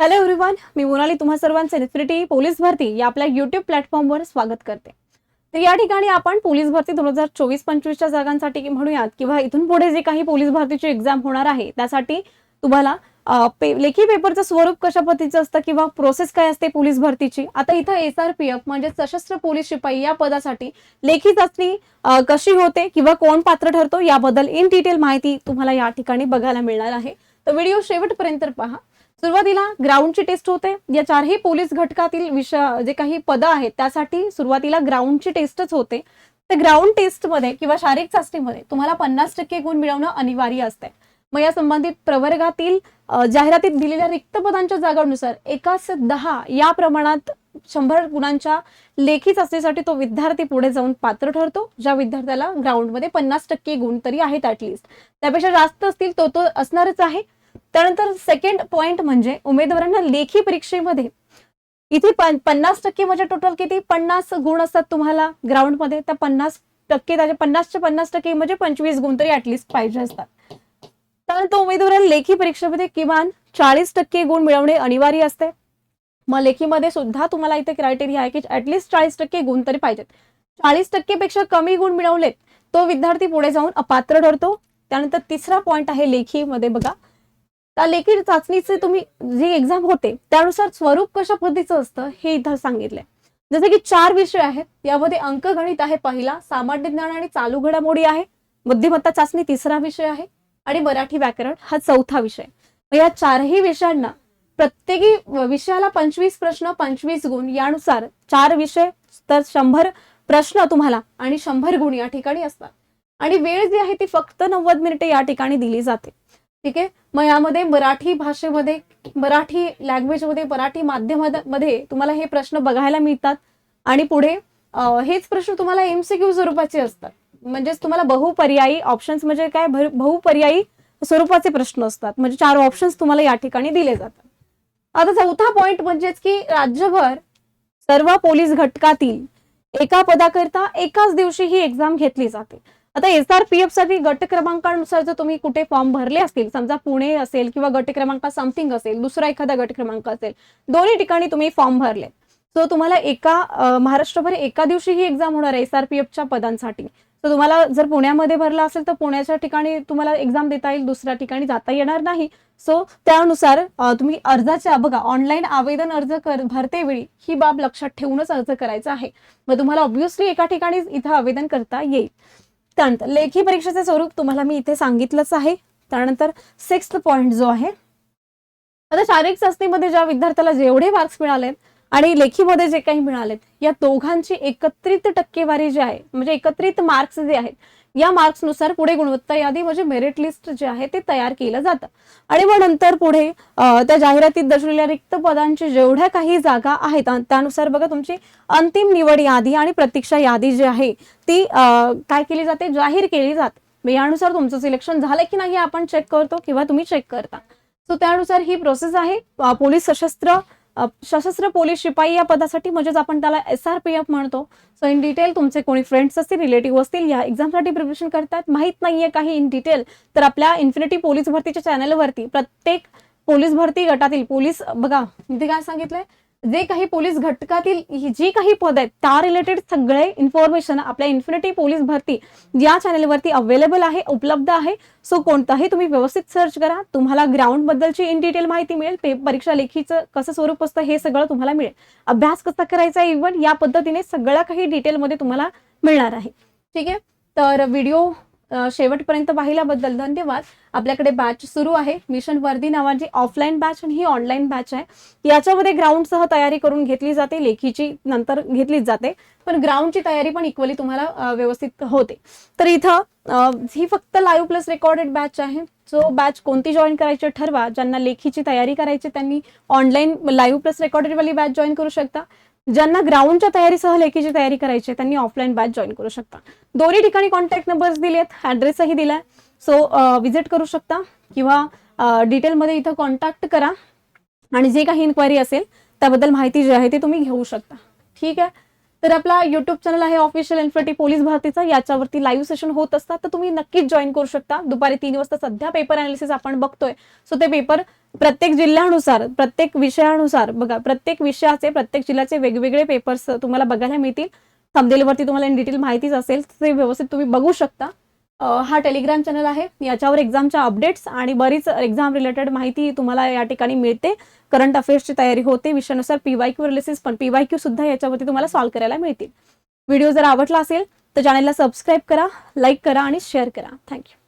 Hello everyone मी मोनाली तुम्हा सर्वांचे infinity police भरती या आपल्या युट्यूब प्लॅटफॉर्मवर स्वागत करते. तर या ठिकाणी आपण पोलीस भरती दोन हजार चोवीस पंचवीसच्या जागांसाठी म्हणूयात किंवा इथून पुढे जे काही पोलीस भरतीची एक्झाम होणार आहे त्यासाठी तुम्हाला पे- लेखी पेपरचं स्वरूप कशा पद्धतीचं असतं किंवा प्रोसेस काय असते पोलीस भरतीची? आता इथं एस आर पी एफ म्हणजे सशस्त्र पोलीस शिपाई या पदासाठी लेखी चाचणी कशी होते किंवा कोण पात्र ठरतो याबद्दल इन डिटेल माहिती तुम्हाला या ठिकाणी बघायला मिळणार आहे. तर व्हिडिओ शेवटपर्यंत पहा. सुरुवातीला ग्राउंडची टेस्ट होते. या चारही पोलीस घटकातील विषय जे काही पदं आहेत त्यासाठी सुरुवातीला ग्राउंडची टेस्टच होते. तर ग्राउंड टेस्टमध्ये किंवा शारीरिक चाचणीमध्ये तुम्हाला पन्नास टक्के गुण मिळवणं अनिवार्य असते. मग या संबंधित प्रवर्गातील जाहिरातीत दिलेल्या रिक्त पदांच्या जागांनुसार एकाच दहा या प्रमाणात शंभर गुणांच्या लेखी चाचणीसाठी तो विद्यार्थी पुढे जाऊन पात्र ठरतो ज्या विद्यार्थ्याला ग्राउंडमध्ये पन्नास टक्के गुण तरी आहेत ऍटलिस्ट त्यापेक्षा जास्त असतील तो तो असणारच आहे. त्यानंतर सेकंड पॉइंट म्हणजे उमेदवारांना लेखी परीक्षेमध्ये इथे पन- पन्नास टक्के म्हणजे टोटल किती? पन्नास गुण असतात तुम्हाला ग्राउंडमध्ये त्या पन्नास टक्के त्याचे पन्नासचे पन्नास टक्के म्हणजे पंचवीस गुण तरी ऍटलिस्ट पाहिजे असतात. त्यानंतर उमेदवाराला लेखी परीक्षेमध्ये किमान चाळीस टक्के गुण मिळवणे अनिवार्य असते. मग लेखीमध्ये सुद्धा तुम्हाला इथे क्रायटेरिया आहे की ऍटलिस्ट चाळीस टक्के गुण तरी पाहिजेत. चाळीस टक्केपेक्षा कमी गुण मिळवलेत तो विद्यार्थी पुढे जाऊन अपात्र ठरतो. त्यानंतर तिसरा पॉइंट आहे लेखीमध्ये बघा. त्या लेखी चाचणीचे तुम्ही जी एक्झाम होते त्यानुसार स्वरूप कशा पद्धतीचं असतं हे इथं सांगितलंय. जसे की चार विषय आहेत यामध्ये अंकगणित आहे पहिला सामान्य ज्ञान आणि चालू घडामोडी आहे बुद्धिमत्ता चाचणी तिसरा विषय आहे आणि मराठी व्याकरण हा चौथा विषय. या चारही विषयांना प्रत्येकी विषयाला पंचवीस प्रश्न पंचवीस गुण यानुसार चार विषय तर शंभर प्रश्न तुम्हाला आणि शंभर गुण या ठिकाणी असतात. आणि वेळ जी आहे ती फक्त नव्वद मिनिटे या ठिकाणी दिली जाते. ठीक आहे? मग यामध्ये मराठी भाषेमध्ये मराठी लँग्वेजमध्ये मराठी माध्यमामध्ये तुम्हाला हे प्रश्न बघायला मिळतात. आणि पुढे हेच प्रश्न तुम्हाला एमसीक्यू स्वरूपाचे असतात. म्हणजेच तुम्हाला बहुपर्यायी ऑप्शन्स म्हणजे काय? बहुपर्यायी स्वरूपाचे प्रश्न असतात. म्हणजे चार ऑप्शन्स तुम्हाला या ठिकाणी दिले जातात. आता चौथा पॉइंट म्हणजेच की राज्यभर सर्व पोलीस घटकातील एका पदाकरिता एकाच दिवशी ही एक्झाम घेतली जाते. आता एस आर पी एफसाठी गट क्रमांकानुसार जर तुम्ही कुठे फॉर्म भरले असतील समजा पुणे असेल किंवा गट क्रमांक समथिंग असेल दुसरा एखादा गट क्रमांक असेल दोन्ही ठिकाणी तुम्ही फॉर्म भरले. सो तुम्हाला एका महाराष्ट्रभर एका दिवशी ही एक्झाम होणार आहे एस आर पी एफच्या पदांसाठी. तर तुम्हाला जर पुण्यामध्ये भरला असेल तर पुण्याच्या ठिकाणी तुम्हाला एक्झाम देता येईल दुसऱ्या ठिकाणी जाता येणार नाही. सो त्यानुसार तुम्ही अर्जाच्या बघा ऑनलाईन आवेदन अर्ज कर भरते वेळी ही बाब लक्षात ठेवूनच अर्ज करायचा आहे. मग तुम्हाला ऑब्व्हियसली एका ठिकाणी इथं आवेदन करता येईल. त्यानंतर लेखी परीक्षेचे स्वरूप तुम्हाला मी इथे सांगितलंच आहे. त्यानंतर सिक्स्थ पॉइंट जो आहे. आता शारीरिक चाचणीमध्ये ज्या विद्यार्थ्याला जेवढे मार्क्स मिळालेत आणि लेखीमध्ये जे काही मिळालेत या दोघांची एकत्रित टक्केवारी जी आहे म्हणजे एकत्रित मार्क्स जे आहेत या मार्क्सनुसार पुढे गुणवत्ता यादी म्हणजे मेरिट लिस्ट जे आहे ते तयार केलं जातं. आणि मग नंतर पुढे त्या जाहिरातीत दर्शवलेल्या रिक्त पदांची जेवढ्या काही जागा आहेत त्यानुसार बघा तुमची अंतिम निवड यादी आणि प्रतीक्षा यादी जी आहे ती काय केली जाते? जाहीर केली जाते. यानुसार तुमचं सिलेक्शन झालं की नाही आपण चेक करतो किंवा तुम्ही चेक करता. सो त्यानुसार ही प्रोसेस आहे. पोलीस सशस्त्र सशस्त्र पोलीस शिपाई या पदासाठी म्हणजेच आपण त्याला एस आर पी एफ म्हणतो. सो इन डिटेल तुमचे कोणी फ्रेंड्स असतील रिलेटिव्ह असतील या एक्झामसाठी प्रिपरेशन करतात. माहीत नाहीये काही इन डिटेल तर आपल्या इन्फिनिटी पोलीस भरतीच्या चॅनलवरती प्रत्येक पोलीस भरती गटातील पोलीस बघा इथे काय सांगितलंय? जे काही पोलीस घटकातील ही जी काही पद आहेत त्या रिलेटेड सगळे इन्फॉर्मेशन आपल्या इन्फिनिटी पोलीस भरती या चॅनलवरती अवेलेबल आहे उपलब्ध आहे. सो कोणताही तुम्ही व्यवस्थित सर्च करा. तुम्हाला ग्राउंड बद्दलची इन डिटेल माहिती मिळेल. पे परीक्षा लेखीचं कसं स्वरूप असतं हे सगळं तुम्हाला मिळेल. अभ्यास कसा करायचा इव्हन या पद्धतीने सगळं काही डिटेलमध्ये तुम्हाला मिळणार आहे. ठीक आहे? तर व्हिडिओ शेवटपर्यंत पाहिल्याबद्दल धन्यवाद. आपल्याकडे बॅच सुरू आहे. मिशन वर्दी नावाची ऑफलाईन बॅच आणि ही ऑनलाईन बॅच आहे. याच्यामध्ये ग्राउंडसह तयारी करून घेतली जाते. लेखीची नंतर घेतलीच जाते. पण ग्राउंडची तयारी पण इक्वली तुम्हाला व्यवस्थित होते. तर इथं ही फक्त लाईव्ह प्लस रेकॉर्डेड बॅच आहे. जो बॅच कोणती जॉईन करायची ठरवा ज्यांना लेखीची तयारी करायची त्यांनी ऑनलाईन लाईव्ह प्लस रेकॉर्डेड वाली बॅच जॉईन करू शकता. ज्यांना ग्राउंडच्या तयारीसह लेखीची तयारी करायची आहे, त्यांनी ऑफलाईन बॅच जॉईन करू शकता. दोन्ही ठिकाणी कॉन्टॅक्ट नंबर्स दिले आहेत ॲड्रेसही दिलाय सो विजिट करू शकता किंवा डिटेलमध्ये इथं कॉन्टॅक्ट करा. आणि जे काही इन्क्वायरी असेल त्याबद्दल माहिती जी आहे ती तुम्ही घेऊ शकता. ठीक आहे? तर आपला युट्यूब चॅनल आहे ऑफिशियल इन्फिनिटी पोलीस भरतीचा याच्यावरती लाईव्ह सेशन होत असतात. तर तुम्ही नक्कीच जॉईन करू शकता. दुपारी तीन वाजता सध्या पेपर अनालिसिस आपण बघतोय. सो ते पेपर प्रत्येक जिल्ह्यानुसार प्रत्येक विषयानुसार बघा प्रत्येक विषयाचे प्रत्येक जिल्ह्याचे वेगवेगळे पेपर्स तुम्हाला बघायला मिळतील. थंबनेलवरती तुम्हाला इन डिटेल माहितीच असेल. तर ते व्यवस्थित तुम्ही बघू शकता. हा टेलिग्राम चॅनल आहे. याच्यावर एक्झामच्या अपडेट्स आणि बरीच एक्झाम रिलेटेड माहिती तुम्हाला या ठिकाणी मिळते. करंट अफेअर्सची तयारी होते. विषयानुसार पीवाय क्यू रिलिसिस पण पीवाय क्यू सुद्धा याच्यावरती तुम्हाला सॉल्व्ह करायला मिळतील. व्हिडिओ जर आवडला असेल तर चॅनलला सबस्क्राईब करा लाईक करा आणि शेअर करा. थँक्यू